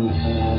Amém.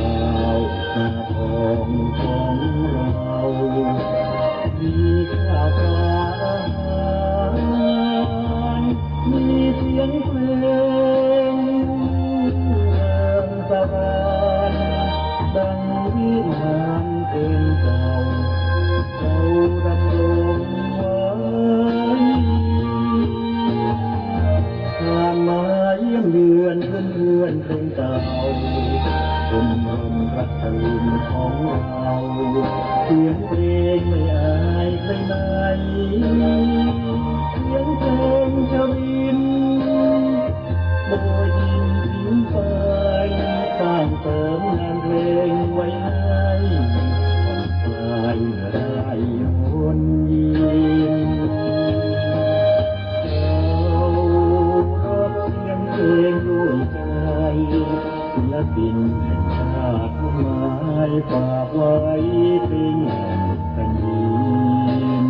ฝากไว้เป็นแผ่นดิน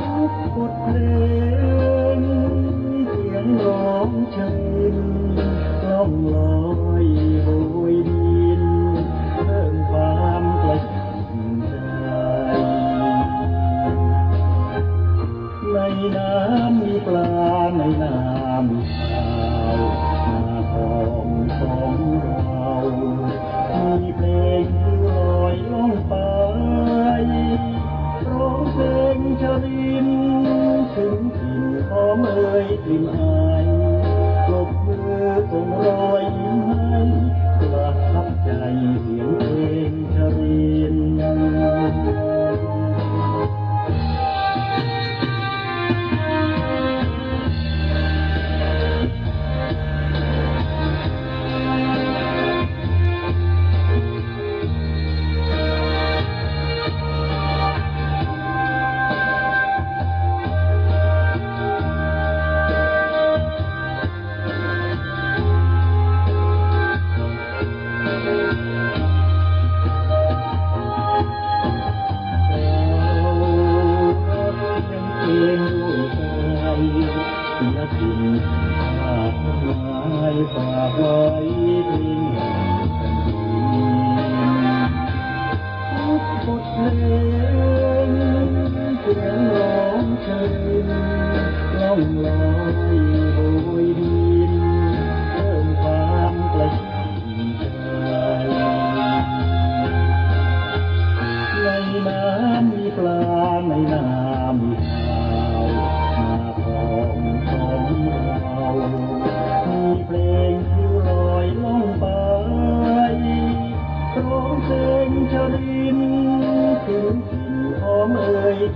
ทุกบทเพลง ฝากไว้ที่งนกันดีทุกบเลงเสียงร้องเชิญล่องลอยโอยดินเพิ่มความระชันใจในน้ำมีปลาในน้ำา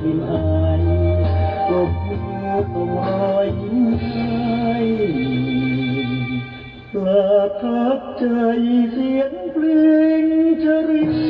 กินอายกบหูกบหอยยิ้มให้ประทับใจเสียงเพลงจริง